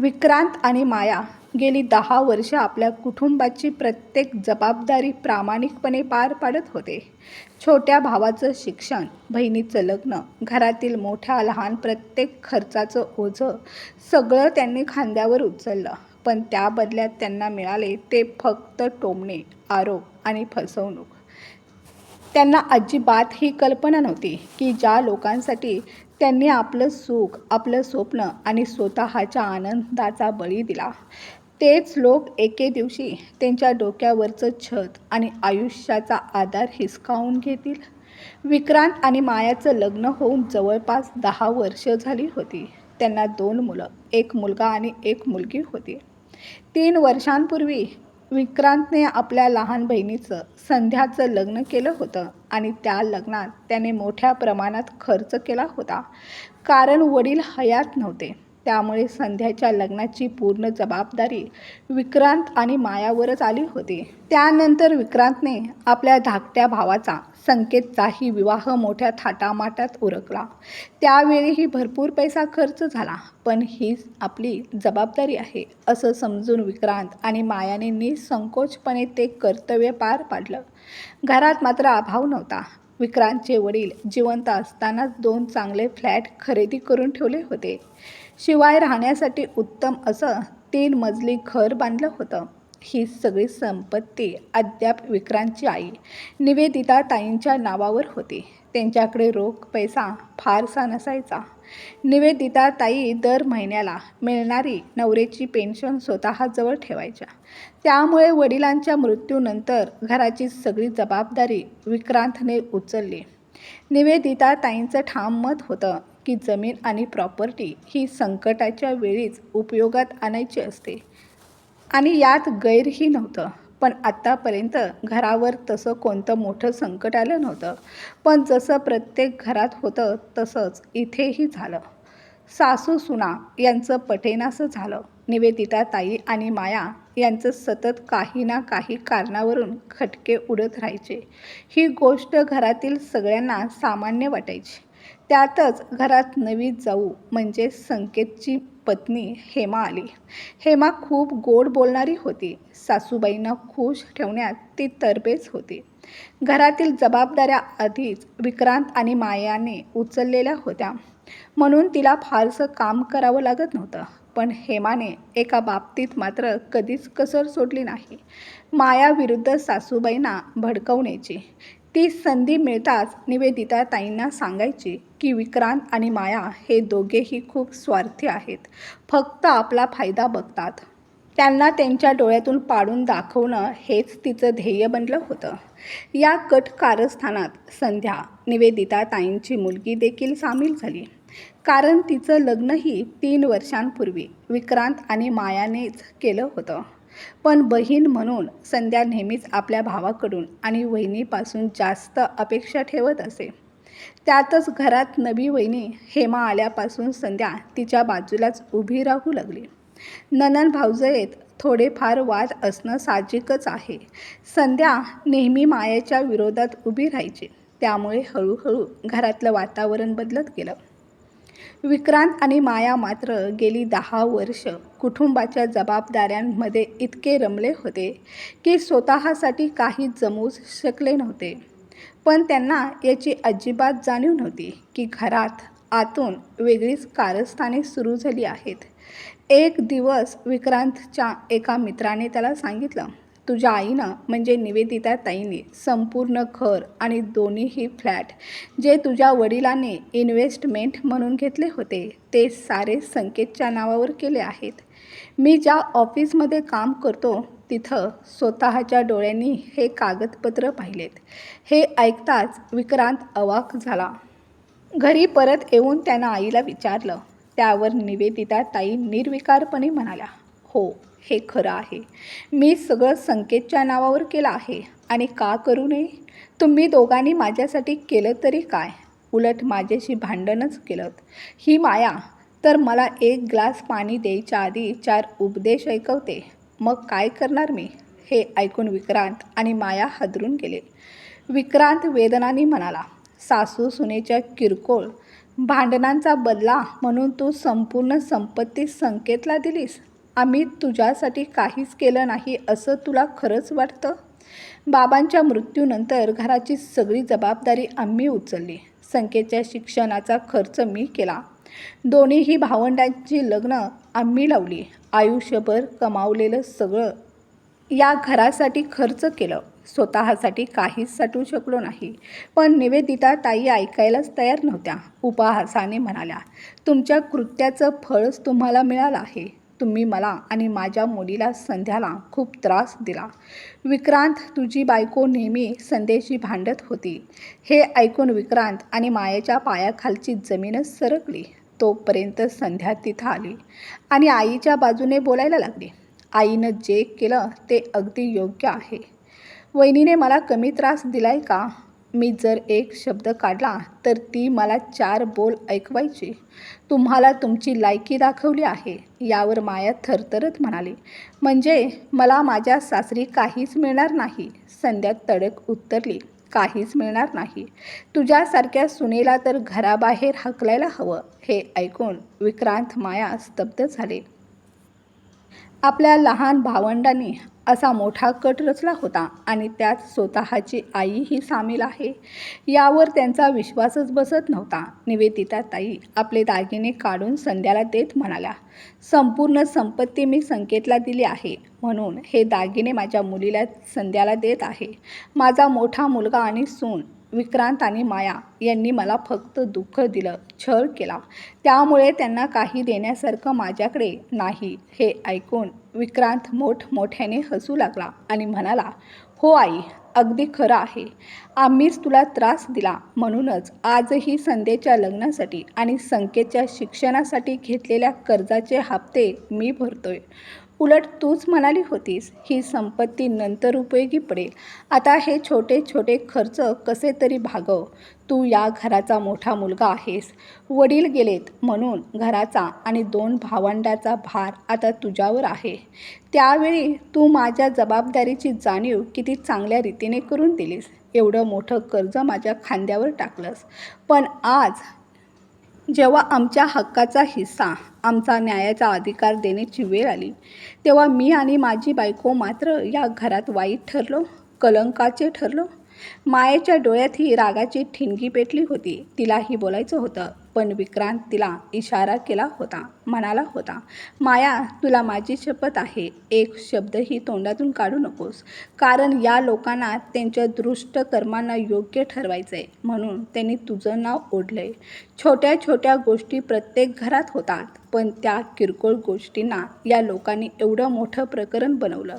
विक्रांत आणि माया गेली दहा वर्ष आपल्या कुटुंबाची प्रत्येक जबाबदारी प्रामाणिकपणे पार पाडत होते. छोट्या भावाचं शिक्षण बहिणीचं लग्न घरातील मोठ्या लहान प्रत्येक खर्चाचं ओझं सगळं त्यांनी खांद्यावर उचललं. पण त्या बदल्यात त्यांना मिळाले ते फक्त टोमणे आरोप आणि फसवणूक. त्यांना अजिबात ही कल्पना नव्हती की ज्या लोकांसाठी त्यांनी आपलं सुख आपलं स्वप्न आणि स्वतःच्या आनंदाचा बळी दिला. तेच लोक एके दिवशी त्यांच्या डोक्यावरचं छत आणि आयुष्याचा आधार हिसकावून घेतील. विक्रांत आणि मायाचं लग्न होऊन जवळपास दहा वर्ष झाली होती. त्यांना दोन मुलं एक मुलगा आणि एक मुलगी होती. तीन वर्षांपूर्वी विक्रांतने आपल्या लहान बहिणीचं संध्याचं लग्न केलं होतं. आणि त्या लग्नात त्याने मोठ्या प्रमाणात खर्च केला होता. कारण वडील हयात नव्हते. त्यामुळे संध्याच्या लग्नाची पूर्ण जबाबदारी विक्रांत आणि मायावरच आली होती. त्यानंतर विक्रांतने आपल्या धाकट्या भावाचा संकेतचाही विवाह मोठ्या थाटामाटात उरकला. त्यावेळीही भरपूर पैसा खर्च झाला पण हीच आपली जबाबदारी आहे असं समजून विक्रांत आणि मायाने निसंकोचपणे ते कर्तव्य पार पाडलं. घरात मात्र अभाव नव्हता. विक्रांतचे वडील जिवंत असतानाच दोन चांगले फ्लॅट खरेदी करून ठेवले होते. शिवाय राहण्यासाठी उत्तम असं तीन मजली घर बांधलं होतं. ही सगळी संपत्ती अद्याप विक्रांतची आई निवेदिता ताईंच्या नावावर होती. त्यांच्याकडे रोख पैसा फारसा नसायचा. निवेदिता ताई दर महिन्याला मिळणारी नवऱ्याची पेन्शन स्वतःजवळ ठेवायच्या. त्यामुळे वडिलांच्या मृत्यूनंतर घराची सगळी जबाबदारी विक्रांतने उचलली. निवेदिता ताईंचं ठाम मत होतं की जमीन आणि प्रॉपर्टी ही संकटाच्या वेळीच उपयोगात आणायची असते. आणि यात गैरही नव्हतं. पण आत्तापर्यंत घरावर तसं कोणतं मोठं संकट आलं नव्हतं. पण जसं प्रत्येक घरात होतं तसंच इथेही झालं. सासू सुना यांचं पटेनासं झालं. निवेदिता ताई आणि माया यांचं सतत काही ना काही कारणावरून खटके उडत राहायचे. ही गोष्ट घरातील सगळ्यांना सामान्य वाटायची. त्यातच घरात नवी जाऊ म्हणजे संकेतची पत्नी हेमा आली. हेमा खूप गोड बोलणारी होती. सासूबाईंना खुश ठेवण्यात ती तरबेज होती. घरातील जबाबदाऱ्या आधीच विक्रांत आणि मायाने उचललेल्या होत्या. म्हणून तिला फारसं काम करावं लागत नव्हतं. पण हेमाने एका बाबतीत मात्र कधीच कसर सोडली नाही. मायाविरुद्ध सासूबाईंना भडकवण्याची. ती संधी मिळताच निवेदिता ताईंना सांगायची की विक्रांत आणि माया हे दोघेही खूप स्वार्थी आहेत. फक्त आपला फायदा बघतात. त्यांना त्यांच्या डोळ्यातून पाडून दाखवणं हेच तिचं ध्येय बनलं होतं. या कट कारस्थानात संध्या निवेदिता ताईंची मुलगी देखील सामील झाली. कारण तिचं लग्नही तीन वर्षांपूर्वी विक्रांत आणि मायानेच केलं होतं. पण बहीण म्हणून संध्या नेहमीच आपल्या भावाकडून आणि वहिनीपासून जास्त अपेक्षा ठेवत असे. त्यातच घरात नवी वहिनी हेमा आल्यापासून संध्या तिच्या बाजूलाच उभी राहू लागली. ननन भाऊजयेत थोडेफार वाद असणं साहजिकच आहे. संध्या नेहमी मायाच्या विरोधात उभी राहायची. त्यामुळे हळूहळू घरातलं वातावरण बदलत गेलं. विक्रांत आणि माया मात्र गेली दहा वर्ष कुटुंबाच्या जबाबदाऱ्यांमध्ये इतके रमले होते की स्वतःसाठी काही जमूच शकले नव्हते. पण त्यांना याची अजिबात जाणीव नव्हती की घरात आतून वेगळीच कारस्थाने सुरू झाली आहेत. एक दिवस विक्रांतच्या एका मित्राने त्याला सांगितलं तुझ्या आईनं म्हणजे निवेदिता ताईने संपूर्ण घर आणि दोन्हीही फ्लॅट जे तुझ्या वडिलांनी इन्व्हेस्टमेंट म्हणून घेतले होते ते सारे संकेतच्या नावावर केले आहेत. मी ज्या ऑफिसमध्ये काम करतो तिथं स्वतःच्या डोळ्यांनी हे कागदपत्र पाहिलेत. हे ऐकताच विक्रांत अवाक झाला. घरी परत येऊन त्यानं आईला विचारलं. त्यावर निवेदिता ताई निर्विकारपणे म्हणाल्या हो हे खरं आहे. मी सगळं संकेतच्या नावावर केलं आहे. आणि का करू नये? तुम्ही दोघांनी माझ्यासाठी केलं तरी काय? उलट माझ्याशी भांडणच केलं ही माया. तर मला एक ग्लास पाणी द्यायच्या आधी चार उपदेश ऐकवते. मग काय करणार मी? हे ऐकून विक्रांत आणि माया हादरून गेले. विक्रांत वेदनाने म्हणाला सासू सुनेच्या किरकोळ भांडणांचा बदला म्हणून तू संपूर्ण संपत्ती संकेतला दिलीस? आम्ही तुझ्यासाठी काहीच केलं नाही असं तुला खरंच वाटतं? बाबांच्या मृत्यूनंतर घराची सगळी जबाबदारी आम्ही उचलली. संकेतच्या शिक्षणाचा खर्च मी केला. दोन्हीही भावंडांची लग्न आम्ही लावली. आयुष्यभर कमावलेलं सगळं या घरासाठी खर्च केलं. स्वतःसाठी काहीच साठवू शकलो नाही. पण निवेदिता ताई ऐकायलाच तयार नव्हत्या. उपहासाने म्हणाल्या तुमच्या कृत्याचं फळच तुम्हाला मिळालं आहे. तुम्ही मला आणि माझ्या मुलीला संध्याला खूप त्रास दिला. विक्रांत तुझी बायको नेहमी संध्याशी भांडत होती. हे ऐकून विक्रांत आणि मायाच्या पायाखालची जमीनच सरकली. तोपर्यंत संध्या तिथं आली आणि आईच्या बाजूने बोलायला लागली. आईनं जे केलं ते अगदी योग्य आहे. वहिनीने मला कमी त्रास दिलाय का? मी जर एक शब्द काढला तर ती मला चार बोल ऐकवायची. तुम्हाला तुमची लायकी दाखवली आहे यावर माया थरथरत म्हणाली. म्हणजे मला माझ्या सासरी काहीच मिळणार नाही. संध्या तडक उत्तरली. काहीच मिळणार नाही. तुझ्यासारख्या सुनेला तर घराबाहेर हकलायला हवं हे ऐकून विक्रांत माया स्तब्ध झाले. आपल्या लहान भावंडांनी असा मोठा कट रचला होता आणि त्यात स्वतःची आईही सामील आहे. यावर त्यांचा विश्वासच बसत नव्हता. निवेदिता ताई आपले दागिने काढून संध्याला देत म्हणाल्या संपूर्ण संपत्ती मी संकेतला दिली आहे. म्हणून हे दागिने माझ्या मुलीला संध्याला देत आहे. माझा मोठा मुलगा आणि सून विक्रांत आणि माया यांनी मला फक्त दुःख दिलं छळ केला. त्यामुळे त्यांना काही देण्यासारखं माझ्याकडे नाही हे ऐकून विक्रांत मोठमोठ्याने हसू लागला आणि म्हणाला हो आई अगदी खरं आहे. आम्हीच तुला त्रास दिला म्हणूनच आजही संध्येच्या लग्नासाठी आणि संकेतच्या शिक्षणासाठी घेतलेल्या कर्जाचे हप्ते मी भरतोय. उलट तूच म्हणाली होतीस ही संपत्ती नंतर उपयोगी पडेल. आता हे छोटे छोटे खर्च कसे तरी भागव. तू या घराचा मोठा मुलगा आहेस. वडील गेलेत म्हणून घराचा आणि दोन भावंडाचा भार आता तुझ्यावर आहे. त्यावेळी तू माझ्या जबाबदारीची जाणीव किती चांगल्या रीतीने करून दिलीस. एवढं मोठं कर्ज माझ्या खांद्यावर टाकलंस. पण आज जेव्हा आमच्या हक्काचा हिस्सा आमचा न्यायाचा अधिकार देण्याची वेळ आली तेव्हा मी आणि माझी बायको मात्र या घरात वाईट ठरलो कलंकाचे ठरलो. मायेच्या डोळ्यात ही रागाची ठिणगी पेटली होती. तिलाही बोलायचं होतं. पण विक्रांत तिला इशारा केला होता म्हणाला होता माया तुला माझी शपथ आहे. एक शब्दही तोंडातून काढू नकोस. कारण या लोकांना त्यांच्या दृष्ट कर्मांना योग्य ठरवायचं आहे म्हणून त्यांनी तुझं नाव ओढलं आहे छोट्या छोट्या गोष्टी प्रत्येक घरात होतात पण त्या किरकोळ गोष्टींना या लोकांनी एवढं मोठं प्रकरण बनवलं.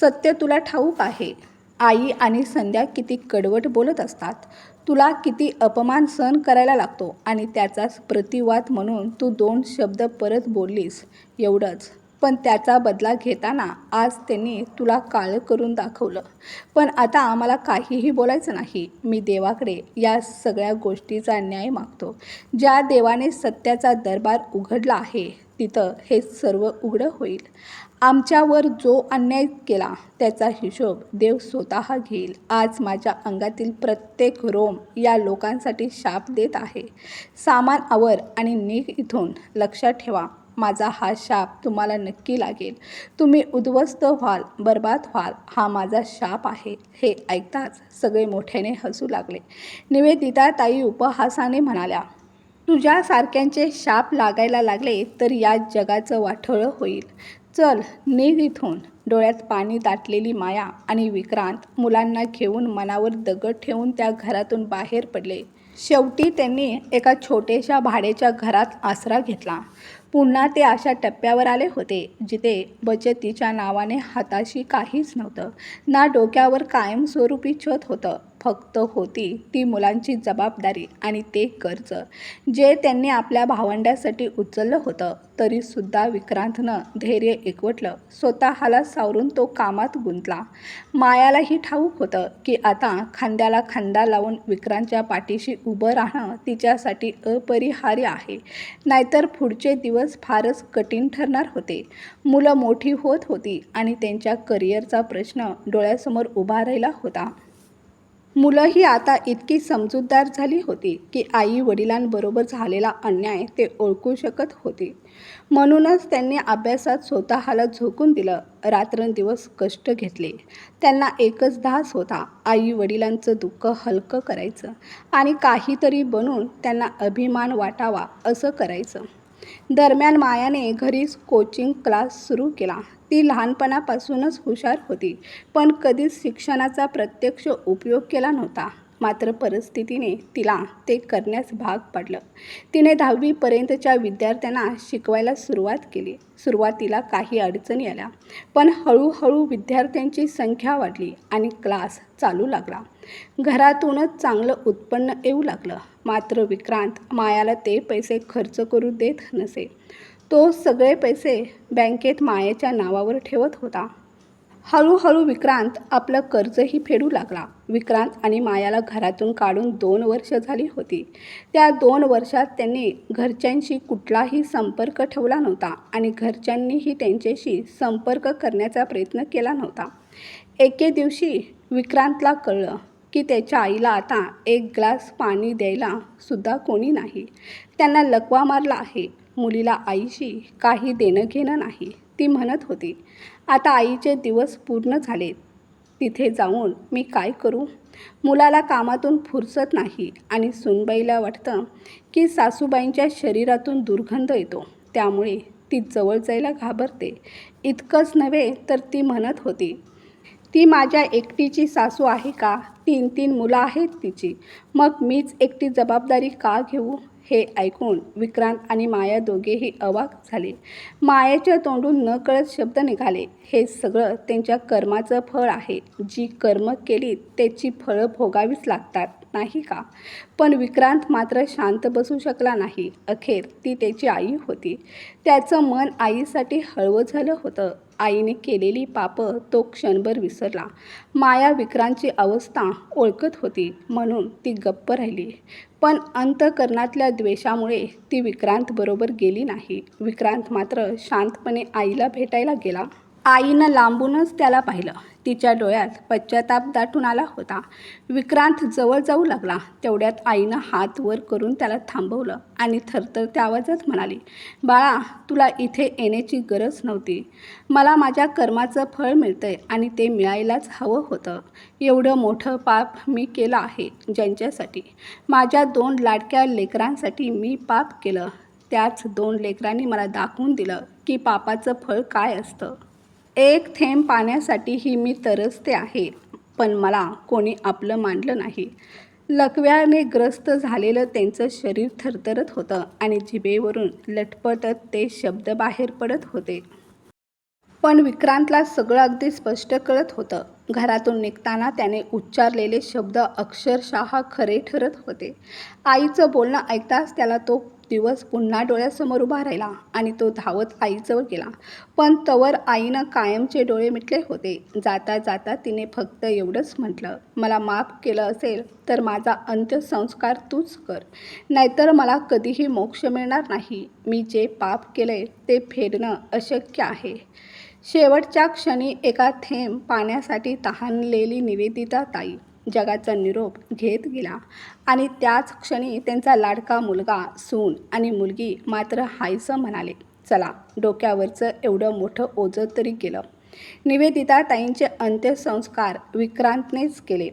सत्य तुला ठाऊक आहे. आई आणि संध्या किती कडवट बोलत असतात. तुला किती अपमान सहन करायला लागतो आणि त्याचाच प्रतिवाद म्हणून तू दोन शब्द परत बोललीस एवढंच. पण त्याचा बदला घेताना आज त्यांनी तुला काळ करून दाखवलं. पण आता आम्हाला काहीही बोलायचं नाही. मी देवाकडे या सगळ्या गोष्टीचा न्याय मागतो. ज्या देवाने सत्याचा दरबार उघडला आहे तिथं हे सर्व उघडं होईल. आमच्यावर जो अन्याय केला त्याचा हिशोब देव स्वतः घेईल. आज माझ्या अंगातील प्रत्येक रोम या लोकांसाठी शाप देत आहे. सामान आवर आणि नीक इथून लक्षात ठेवा माझा हा शाप तुम्हाला नक्की लागेल. तुम्ही उद्ध्वस्त व्हाल बर्बाद व्हाल हा माझा शाप आहे. हे ऐकताच सगळे मोठ्याने हसू लागले. निवेदिता ताई उपहासाने म्हणाल्या तुझ्यासारख्यांचे शाप लागायला लागले तर या जगाचं वाठोळं होईल. चल निघ इथून. डोळ्यात पाणी दाटलेली माया आणि विक्रांत मुलांना घेऊन मनावर दगड ठेवून त्या घरातून बाहेर पडले. शेवटी त्यांनी एका छोट्याशा भाड्याच्या घरात आसरा घेतला. पुन्हा ते अशा टप्प्यावर आले होते जिथे बचतीच्या नावाने हाताशी काहीच नव्हतं. ना डोक्यावर कायमस्वरूपी छत होतं फक्त होती. ती मुलांची जबाबदारी आणि ते कर्ज. जे त्यांनी आपल्या भावंड्यासाठी उचललं होतं तरीसुद्धा विक्रांतनं धैर्य एकवटलं. स्वतःला सावरून तो कामात गुंतला. मायालाही ठाऊक होतं की आता खांद्याला खांदा लावून विक्रांतच्या पाठीशी उभं राहणं तिच्यासाठी अपरिहार्य आहे. नाहीतर पुढचे दिवस फारच कठीण ठरणार होते. मुलं मोठी होत होती आणि त्यांच्या करिअरचा प्रश्न डोळ्यासमोर उभा राहिला होता. मुलंही आता इतकी समजूतदार झाली होती की आई वडिलांबरोबर झालेला अन्याय ते ओळखू शकत होते. म्हणूनच त्यांनी अभ्यासात स्वतःला झोकून दिलं रात्रंदिवस कष्ट घेतले. त्यांना एकच धास होता आई वडिलांचं दुःख हलकं करायचं आणि काहीतरी बनून त्यांना अभिमान वाटावा असं करायचं. दरम्यान मायाने घरीच कोचिंग क्लास सुरू केला. ती लहानपणापासूनच हुशार होती पण कधीच शिक्षणाचा प्रत्यक्ष उपयोग केला नव्हता. मात्र परिस्थितीने तिला ते करण्यास भाग पाडलं. तिने दहावीपर्यंतच्या विद्यार्थ्यांना शिकवायला सुरुवात केली. सुरुवातीला काही अडचणी आल्या पण हळूहळू विद्यार्थ्यांची संख्या वाढली आणि क्लास चालू लागला. घरातूनच चांगलं उत्पन्न येऊ लागलं. मात्र विक्रांत मायाला ते पैसे खर्च करू देत नसे. तो सगळे पैसे बँकेत मायेच्या नावावर ठेवत होता. हळूहळू विक्रांत आपलं कर्जही फेडू लागला. विक्रांत आणि मायाला घरातून काढून दोन वर्ष झाली होती. त्या दोन वर्षात त्यांनी घरच्यांशी कुठलाही संपर्क ठेवला नव्हता आणि घरच्यांनीही त्यांच्याशी संपर्क करण्याचा प्रयत्न केला नव्हता. एके दिवशी विक्रांतला कळलं की त्याच्या आईला आता एक ग्लास पाणी द्यायला सुद्धा कोणी नाही. त्यांना लकवा मारला आहे. मुलीला आईशी काही देणं घेणं नाही. ती म्हणत होती आता आईचे दिवस पूर्ण झाले तिथे जाऊन मी काय करू? मुलाला कामातून फुरसत नाही आणि सुनबाईला वाटतं की सासूबाईंच्या शरीरातून दुर्गंध येतो. त्यामुळे ती जवळ जायला घाबरते. इतकंच नव्हे तर ती म्हणत होती ती माझ्या एकटीची सासू आहे का? तीन तीन मुलं आहेत तिची. मग मीच एकटी जबाबदारी का घेऊ? हे ऐकून विक्रांत आणि माया दोघेही अवाक झाले. मायाच्या तोंडून न कळत शब्द निघाले. हे सगळं त्यांच्या कर्माचं फळ आहे. जी कर्म केली त्याची फळं भोगावीच लागतात. नाही का? पण विक्रांत मात्र शांत बसू शकला नाही. अखेर ती त्याची आई होती. त्याचं मन आईसाठी हळवं झालं होतं. आईने केलेली पापं तो क्षणभर विसरला. माया विक्रांतची अवस्था ओळखत होती म्हणून ती गप्प राहिली. पण अंतकरणातल्या द्वेषामुळे ती विक्रांतबरोबर गेली नाही. विक्रांत मात्र शांतपणे आईला भेटायला गेला. आईनं लांबूनच त्याला पाहिलं. तिच्या डोळ्यात पश्चाताप दाटून आला होता. विक्रांत जवळ जाऊ लागला. तेवढ्यात आईनं हात वर करून त्याला थांबवलं आणि थरथरत्या आवाजात म्हणाली बाळा तुला इथे येण्याची गरज नव्हती. मला माझ्या कर्माचं फळ मिळतंय आणि ते मिळायलाच हवं होतं. एवढं मोठं पाप मी केलं आहे ज्यांच्यासाठी. माझ्या दोन लाडक्या लेकरांसाठी मी पाप केलं. त्याच दोन लेकरांनी मला दाखवून दिलं की पापाचं फळ काय असतं. एक थेंब पाण्यासाठीही मी तरसते आहे पण मला कोणी आपलं मानलं नाही. लकव्याने ग्रस्त झालेलं त्यांचं शरीर थरथरत होतं आणि जिभेवरून लटपटत ते शब्द बाहेर पडत होते. पण विक्रांतला सगळं अगदी स्पष्ट कळत होतं. घरातून निघताना त्याने उच्चारलेले शब्द अक्षरशः खरे ठरत होते. आईचं बोलणं ऐकताच त्याला तो दिवस पुन्हा डोळ्यासमोर उभा राहिला आणि तो धावत आईजवळ गेला. पण तवर आईनं कायमचे डोळे मिटले होते. जाता जाता तिने फक्त एवढंच म्हटलं मला माफ केलं असेल तर माझा अंत्यसंस्कार तूच कर. नाहीतर मला कधीही मोक्ष मिळणार नाही. मी जे पाप केले ते फेडणं अशक्य आहे. शेवटच्या क्षणी एका थेंब पाण्यासाठी तहानलेली निवेदिता ताई जगाचा निरोप घेत गेला. आणि त्याच क्षणी त्यांचा लाडका मुलगा सून आणि मुलगी मात्र हायसं म्हणाले. चला डोक्यावरचं एवढं मोठं ओझं तरी गेलं. निवेदिता ताईंचे अंत्यसंस्कार विक्रांतनेच केले.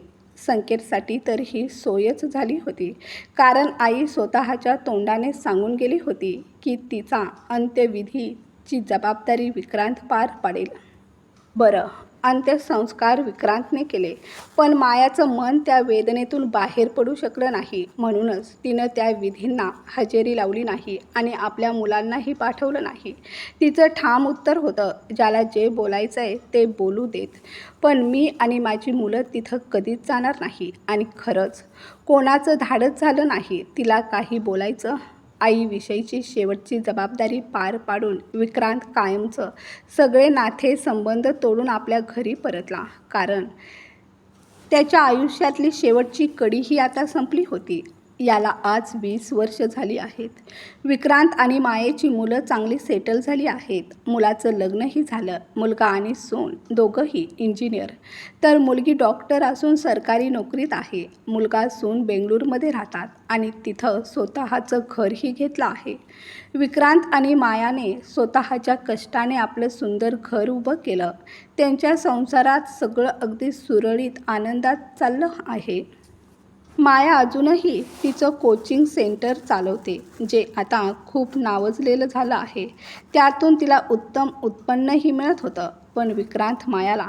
संकेतसाठी तर ही सोयच झाली होती. कारण आई स्वतःच्या तोंडाने सांगून गेली होती की तिचा अंत्यविधीची जबाबदारी विक्रांत पार पाडेल. बरं अंत्यसंस्कार विक्रांतने केले. पण मायाचं मन त्या वेदनेतून बाहेर पडू शकलं नाही. म्हणूनच तिनं त्या विधींना हजेरी लावली नाही आणि आपल्या मुलांनाही पाठवलं नाही. तिचं ठाम उत्तर होतं ज्याला जे बोलायचं आहे ते बोलू देत. पण मी आणि माझी मुलं तिथं कधीच जाणार नाही. आणि खरंच कोणाचं धाडच झालं नाही तिला काही बोलायचं? आईविषयीची शेवटची जबाबदारी पार पाडून विक्रांत कायमचं सगळे नाते संबंध तोडून आपल्या घरी परतला. कारण त्याच्या आयुष्यातली शेवटची कडी ही आता संपली होती. याला आज वीस वर्ष झाली आहेत. विक्रांत आणि मायेची मुलं चांगली सेटल झाली आहेत. मुलाचं लग्नही झालं. मुलगा आणि सून दोघंही इंजिनियर. तर मुलगी डॉक्टर असून सरकारी नोकरीत आहे. मुलगा सून बेंगळूरमध्ये राहतात आणि तिथं स्वतःचं घरही घेतलं आहे. विक्रांत आणि मायाने स्वतःच्या कष्टाने आपलं सुंदर घर उभं केलं. त्यांच्या संसारात सगळं अगदी सुरळीत आनंदात चाललं आहे. माया अजूनही तिचं कोचिंग सेंटर चालवते जे आता खूप नावजलेलं झालं आहे. त्यातून तिला उत्तम उत्पन्नही मिळत होतं. पण विक्रांत मायाला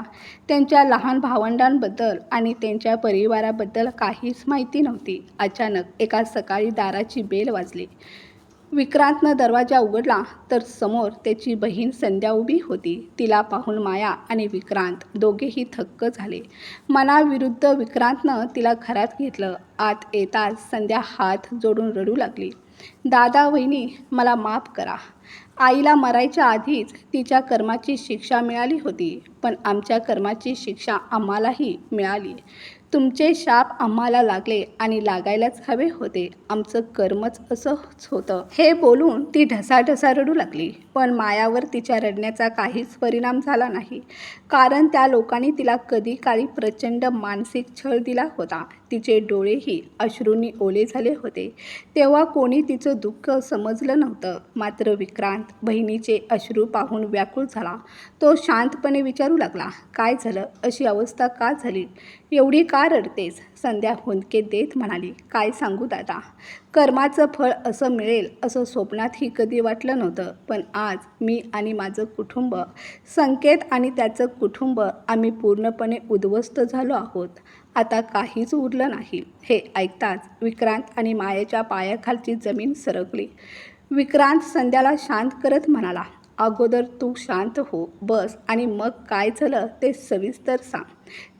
त्यांच्या लहान भावंडांबद्दल आणि त्यांच्या परिवाराबद्दल काहीच माहिती नव्हती. अचानक एका सकाळी दाराची बेल वाजली. विक्रांतनं दरवाजा उघडला तर समोर त्याची बहीण संध्या उभी होती. तिला पाहून माया आणि विक्रांत दोघेही थक्क झाले. मनाविरुद्ध विक्रांतनं तिला घरात घेतलं. आत येताच संध्या हात जोडून रडू लागली. दादा वहिनी मला माफ करा. आईला मरायच्या आधीच तिच्या कर्माची शिक्षा मिळाली होती पण आमच्या कर्माची शिक्षा आम्हालाही मिळाली. तुमचे शाप आम्हाला लागले आणि लागायलाच हवे होते. आमचं कर्मच असंच होतं. हे बोलून ती ढसाढसा रडू लागली. पण मायावर तिच्या रडण्याचा काहीच परिणाम झाला नाही. कारण त्या लोकांनी तिला कधी काळी प्रचंड मानसिक छळ दिला होता. तिचे डोळेही अश्रूंनी ओले झाले होते. तेव्हा कोणी तिचं दुःख समजलं नव्हतं. मात्र विक्रांत बहिणीचे अश्रू पाहून व्याकुळ झाला. तो शांतपणे विचारू लागला काय झालं? अशी अवस्था का झाली? एवढी का रडतेस? संध्या हुंदके देत म्हणाली काय सांगू दादा? कर्माचं फळ असं मिळेल असं स्वप्नातही कधी वाटलं नव्हतं. पण आज मी आणि माझं कुटुंब संकेत आणि त्याचं कुटुंब आम्ही पूर्णपणे उद्ध्वस्त झालो आहोत. आता काहीच उरलं नाही. हे ऐकताच विक्रांत आणि मायेच्या पायाखालची जमीन सरकली. विक्रांत संध्याला शांत करत म्हणाला अगोदर तू शांत हो बस आणि मग काय झालं ते सविस्तर सांग.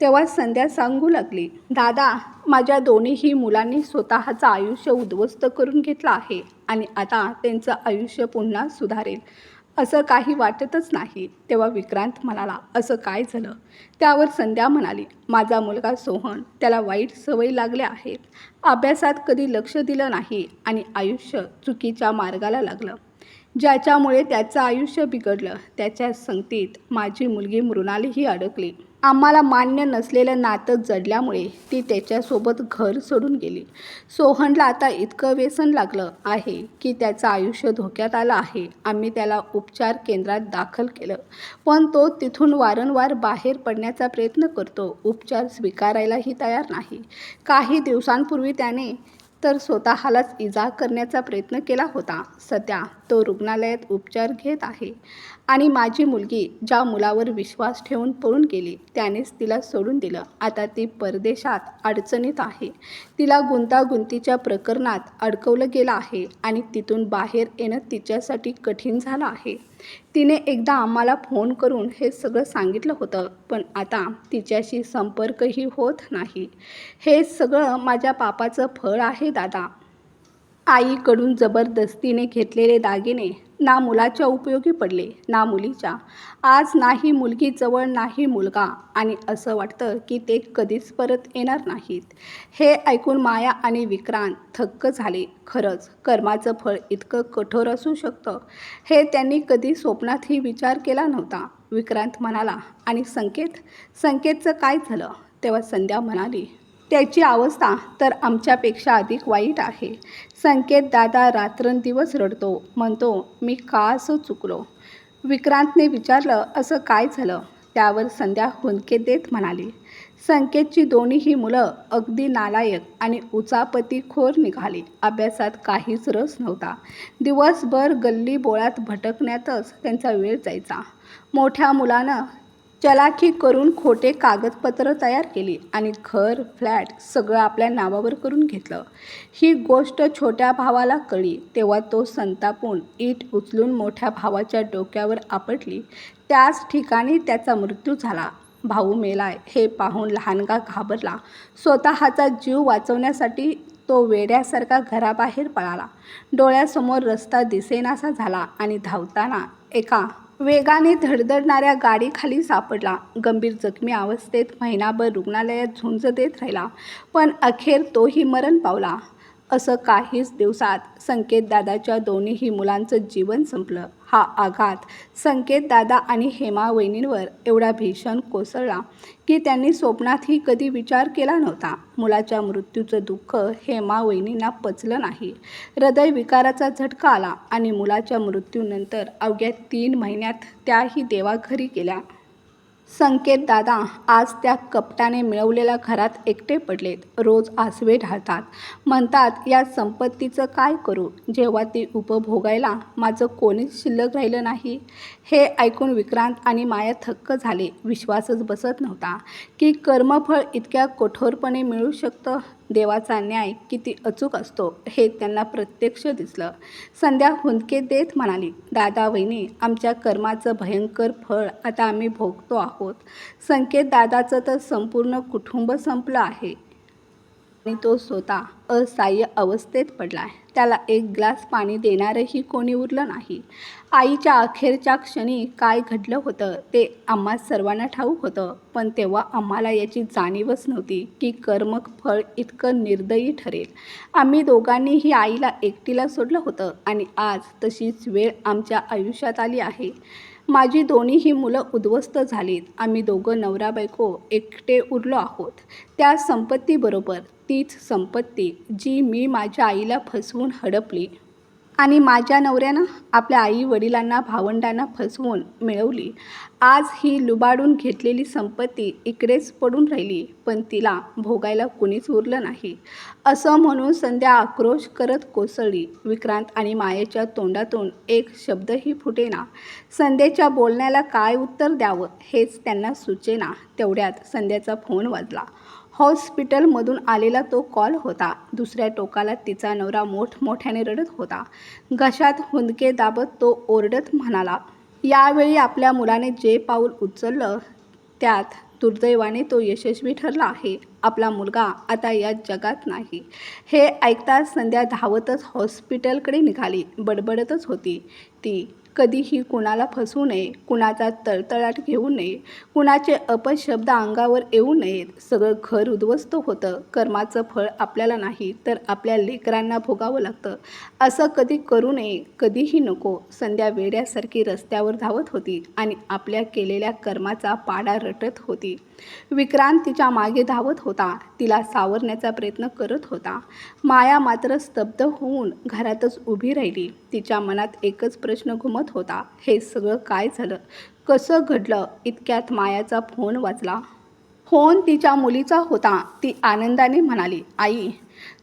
तेव्हा संध्या सांगू लागली दादा माझ्या दोन्हीही मुलांनी स्वतःचं आयुष्य उद्ध्वस्त करून घेतलं आहे आणि आता त्यांचं आयुष्य पुन्हा सुधारेल. असं काही वाटतच नाही. तेव्हा विक्रांत म्हणाला असं काय झालं? त्यावर संध्या म्हणाली माझा मुलगा सोहन त्याला वाईट सवयी लागल्या आहेत. अभ्यासात कधी लक्ष दिलं नाही आणि आयुष्य चुकीच्या मार्गाला लागलं. ज्याच्यामुळे त्याचं आयुष्य बिघडलं त्याच्या संगतीत माझी मुलगी मृणालीही अडकली. आम्हाला मान्य नसलेलं नातं जडल्यामुळे ती त्याच्यासोबत घर सोडून गेली. सोहनला आता इतकं व्यसन लागलं आहे की त्याचं आयुष्य धोक्यात आलं आहे. आम्ही त्याला उपचार केंद्रात दाखल केलं. पण तो तिथून वारंवार बाहेर पडण्याचा प्रयत्न करतो. उपचार स्वीकारायलाही तयार नाही. काही दिवसांपूर्वी त्याने तर स्वतःलाच इजा करण्याचा प्रयत्न केला होता. सध्या तो रुग्णालयात उपचार घेत आहे. आणि माझी मुलगी ज्या मुलावर विश्वास ठेवून पळून गेली त्यानेच तिला सोडून दिलं. आता ती परदेशात अडचणीत आहे. तिला गुंतागुंतीच्या प्रकरणात अडकवलं गेलं आहे आणि तिथून बाहेर येणं तिच्यासाठी कठीण झालं आहे. तिने एकदा आम्हाला फोन करून हे सगळं सांगितलं होतं पण आता तिच्याशी संपर्कही होत नाही. हे सगळं माझ्या पापाचं फळ आहे दादा. आईकडून जबरदस्तीने घेतलेले दागिने ना मुलाच्या उपयोगी पडले ना मुलीच्या. आज नाही मुलगी जवळ नाही मुलगा आणि असं वाटतं की ते कधीच परत येणार नाहीत. हे ऐकून माया आणि विक्रांत थक्क झाले. खरंच कर्माचं फळ इतकं कठोर असू शकतं. हे त्यांनी कधी स्वप्नातही विचार केला नव्हता. विक्रांत म्हणाला आणि संकेत? संकेतचं काय झालं? तेव्हा संध्या म्हणाली त्याची अवस्था तर आमच्यापेक्षा अधिक वाईट आहे. संकेत दादा रात्रंदिवस रडतो. म्हणतो मी का असं चुकलो विक्रांतने विचारलं असं काय झालं त्यावर संध्या हुंदके देत म्हणाली संकेतची दोन्हीही मुलं अगदी नालायक आणि उचापतीखोर निघाली. अभ्यासात काहीच रस नव्हता. दिवसभर गल्ली बोळात भटकण्यातच त्यांचा वेळ जायचा. मोठ्या मुलानं चलाखी करून खोटे कागदपत्र तयार केली आणि घर फ्लॅट सगळं आपल्या नावावर करून घेतलं. ही गोष्ट छोट्या भावाला कळली. तेव्हा तो संतापून ईट उचलून मोठ्या भावाच्या डोक्यावर आपटली. त्याच ठिकाणी त्याचा मृत्यू झाला. भाऊ मेलाय हे पाहून लहानगा घाबरला. स्वतःचा जीव वाचवण्यासाठी तो वेड्यासारखा घराबाहेर पळाला. डोळ्यासमोर रस्ता दिसेनासा झाला आणि धावताना एका वेगाने धडधडणाऱ्या गाडीखाली सापडला. गंभीर जखमी अवस्थेत महिनाभर रुग्णालयात झुंज देत राहिला पण अखेर तोही मरण पावला. असं काहीच दिवसात संकेतदादाच्या दोन्हीही मुलांचं जीवन संपलं. हा आघात संकेतदादा आणि हेमा वहिनींवर एवढा भीषण कोसळला की त्यांनी स्वप्नातही कधी विचार केला नव्हता. मुलाच्या मृत्यूचं दुःख हेमा वहिनींना पचलं नाही. हृदयविकाराचा झटका आला आणि मुलाच्या मृत्यूनंतर अवघ्या तीन महिन्यात त्याही देवाघरी गेल्या. संकेत दादा आज त्या कपटाने मिळवलेल्या घरात एकटे पडलेत. रोज आसवे ढाळतात. म्हणतात या संपत्तीचं काय करू? जेव्हा ती उपभोगायला माझं कोणीच शिल्लक राहिलं नाही. हे ऐकून विक्रांत आणि माया थक्क झाले. विश्वासच बसत नव्हता की कर्मफळ इतक्या कठोरपणे मिळू शकतं? देवाचा न्याय किती अचूक असतो हे त्यांना प्रत्यक्ष दिसलं. संध्या हुंदके देत म्हणाली दादा वहिनी आमच्या कर्माचं भयंकर फळ आता आम्ही भोगतो आहोत. संकेत दादाचं तर संपूर्ण कुटुंब संपलं आहे. आणि तो स्वतः असहाय्य अवस्थेत पडला आहे त्याला एक ग्लास पाणी देणारही कोणी उरलं नाही. आईच्या अखेरच्या क्षणी काय घडलं होतं ते आम्हा सर्वांना ठाऊक होतं पण तेव्हा आम्हाला याची जाणीवच नव्हती की कर्मक फळ इतकं निर्दयी ठरेल. आम्ही दोघांनीही आईला एकटीला सोडलं होतं आणि आज तशीच वेळ आमच्या आयुष्यात आली आहे. माझी दोन्हीही मुलं उद्ध्वस्त झालीत. आम्ही दोघं नवरा बायको एकटे उरलो आहोत. त्या संपत्तीबरोबर तीच संपत्ती जी मी माझ्या आईला फसवून हडपली. आणि माझ्या नवऱ्यानं आपल्या आई वडिलांना भावंडांना फसवून मिळवली. आज ही लुबाडून घेतलेली संपत्ती इकडेच पडून राहिली पण तिला भोगायला कुणीच उरलं नाही. असं म्हणून संध्या आक्रोश करत कोसळली. विक्रांत आणि मायेच्या तोंडातून एक शब्दही फुटेना. संध्याच्या बोलण्याला काय उत्तर द्यावं हेच त्यांना सुचेना. तेवढ्यात संध्याचा फोन वाजला. हॉस्पिटलमधून आलेला तो कॉल होता. दुसऱ्या टोकाला तिचा नवरा मोठमोठ्याने रडत होता. घशात हुंदके दाबत तो ओरडत म्हणाला यावेळी आपल्या मुलाने जे पाऊल उचललं त्यात दुर्दैवाने तो यशस्वी ठरला आहे. आपला मुलगा आता या जगात नाही. हे ऐकताच संध्या धावतच हॉस्पिटलकडे निघाली. बडबडतच होती. ती कधीही कुणाला फसू नये कुणाचा तळतळाट घेऊ नये कुणाचे अपशब्द अंगावर येऊ नयेत. सगळं घर उद्ध्वस्त होतं. कर्माचं फळ आपल्याला नाही तर आपल्या लेकरांना भोगावं लागतं. असं कधी करू नये कधीही नको. संध्या वेड्यासारखी रस्त्यावर धावत होती आणि आपल्या केलेल्या कर्माचा पाडा रटत होती. विक्रांत तिच्यामागे धावत होता. तिला सावरण्याचा प्रयत्न करत होता. माया मात्र स्तब्ध होऊन घरातच उभी राहिली. तिच्या मनात एकच प्रश्न घुमत होता. हे सगळं काय झालं? कसं घडलं? इतक्यात मायाचा फोन वाचला फोन तिच्या मुलीचा होता. ती आनंदाने म्हणाली आई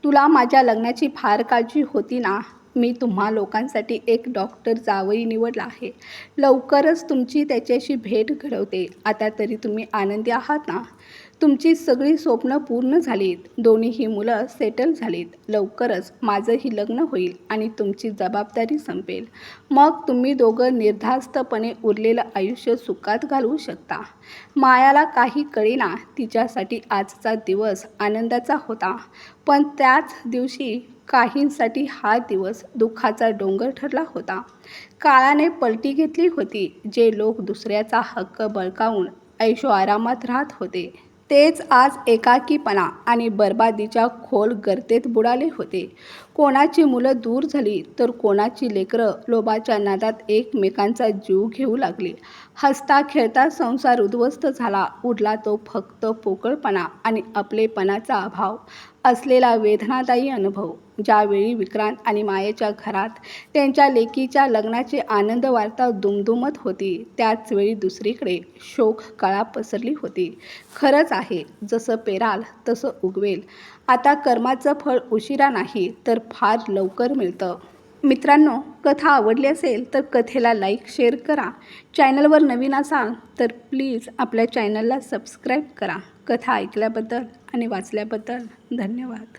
तुला माझ्या लग्नाची फार काळजी होती ना? मी तुम्हा लोकांसाठी एक डॉक्टर जावई निवडला आहे. लवकरच तुमची त्याच्याशी भेट घडवते. आता तरी तुम्ही आनंदी आहात ना? तुमची सगळी स्वप्न पूर्ण झालीत. दोन्हीही मुलं सेटल झालीत. लवकरच माझंही लग्न होईल आणि तुमची जबाबदारी संपेल. मग तुम्ही दोघं निर्धास्तपणे उरलेलं आयुष्य सुखात घालवू शकता. मायाला काही कळेना तिच्यासाठी आजचा दिवस आनंदाचा होता. पण त्याच दिवशी काहींसाठी हा दिवस दुःखाचा डोंगर ठरला होता. काळाने पलटी घेतली होती जे लोक दुसऱ्याचा हक्क बळकावून ऐशो आरामात राहत होते. तेच आज एकाकीपणा आणि बर्बादीच्या खोल गर्तेत बुडाले होते. कोणाची मुलं दूर झाली तर कोणाची लेकरं लोबाच्या नादात एकमेकांचा जीव घेऊ लागली. हसता खेळता संसार उद्ध्वस्त झाला. उडला तो फक्त पोकळपणा आणि आपलेपणाचा अभाव असलेला वेदनादायी अनुभव. ज्यावेळी विक्रांत आणि मायेच्या घरात त्यांच्या लेकीच्या लग्नाची आनंद वार्ता दुमदुमत होती त्याचवेळी दुसरीकडे शोक कळा पसरली होती. खरंच आहे जसं पेराल तसं उगवेल. आता कर्माचं फळ उशिरा नाही तर फार लवकर मिळतं. मित्रांनो कथा आवडली असेल तर कथेला लाईक शेअर करा. चॅनलवर नवीन असाल तर प्लीज आपल्या चॅनलला सबस्क्राईब करा. कथा ऐकल्याबद्दल आणि वाचल्याबद्दल धन्यवाद.